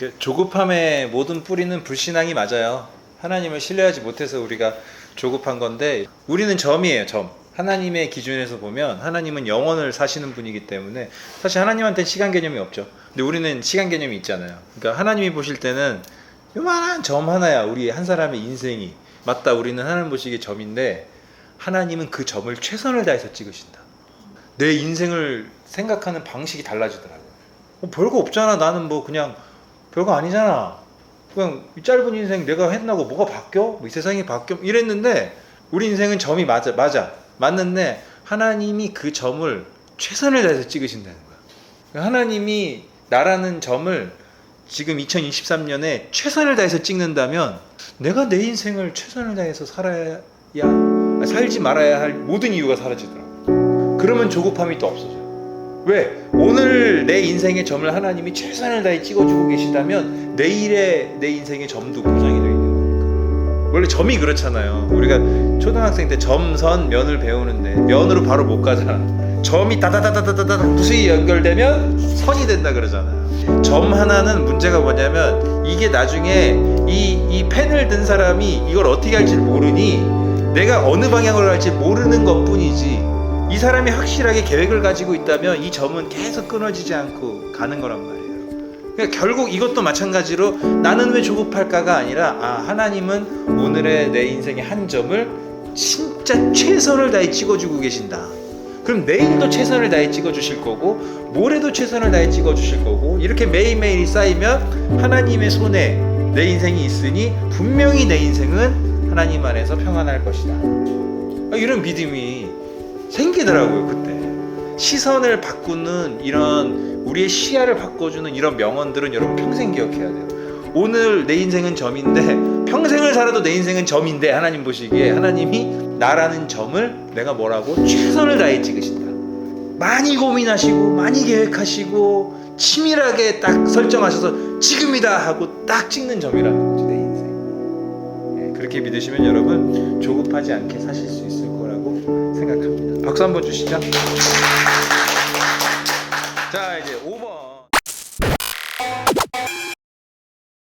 그 조급함의 모든 뿌리는 불신앙이 맞아요. 하나님을 신뢰하지 못해서 우리가 조급한 건데 우리는 점이에요, 점. 하나님의 기준에서 보면 하나님은 영원을 사시는 분이기 때문에 사실 하나님한테는 시간 개념이 없죠. 근데 우리는 시간 개념이 있잖아요. 그러니까 하나님이 보실 때는 요만한 점 하나야 우리 한 사람의 인생이 맞다 우리는 하나님 보시기에 점인데 하나님은 그 점을 최선을 다해서 찍으신다. 내 인생을 생각하는 방식이 달라지더라고요. 어, 별거 없잖아. 나는 뭐 그냥 별거 아니잖아. 그냥 이 짧은 인생 내가 했나고 뭐가 바뀌어? 뭐 이 세상이 바뀌어? 이랬는데 우리 인생은 점이 맞아, 맞아, 맞는데 하나님이 그 점을 최선을 다해서 찍으신다는 거야. 하나님이 나라는 점을 지금 2023년에 최선을 다해서 찍는다면 내가 내 인생을 최선을 다해서 살아야 살지 말아야 할 모든 이유가 사라지더라고. 그러면 조급함이 또 없어져. 왜? 오늘 내 인생의 점을 하나님이 최선을 다해 찍어주고 계시다면 내일의 내 인생의 점도 보장이 되어 있는 거니까. 원래 점이 그렇잖아요. 우리가 초등학생 때 점선 면을 배우는데 면으로 바로 못 가잖아. 점이 다다다다다다다 무수히 연결되면 선이 된다 그러잖아요. 점 하나는 문제가 뭐냐면 이게 나중에 이, 이 펜을 든 사람이 이걸 어떻게 할지 모르니 내가 어느 방향으로 갈지 모르는 것 뿐이지 이 사람이 확실하게 계획을 가지고 있다면 이 점은 계속 끊어지지 않고 가는 거란 말이에요. 그러니까 결국 이것도 마찬가지로 나는 왜 조급할까가 아니라 아 하나님은 오늘의 내 인생의 한 점을 진짜 최선을 다해 찍어주고 계신다. 그럼 내일도 최선을 다해 찍어주실 거고 모레도 최선을 다해 찍어주실 거고 이렇게 매일매일이 쌓이면 하나님의 손에 내 인생이 있으니 분명히 내 인생은 하나님 안에서 평안할 것이다. 아, 이런 믿음이 생기더라고요 그때. 시선을 바꾸는 이런 우리의 시야를 바꿔주는 이런 명언들은 여러분 평생 기억해야 돼요. 오늘 내 인생은 점인데 평생을 살아도 내 인생은 점인데 하나님 보시기에 하나님이 나라는 점을 내가 뭐라고 최선을 다해 찍으신다. 많이 고민하시고 많이 계획하시고 치밀하게 딱 설정하셔서 지금이다 하고 딱 찍는 점이라는 거지 내 인생. 예, 그렇게 믿으시면 여러분 조급하지 않게 사실 수 있을 거라고. 박수 한번 주시죠. 자, 이제 5번.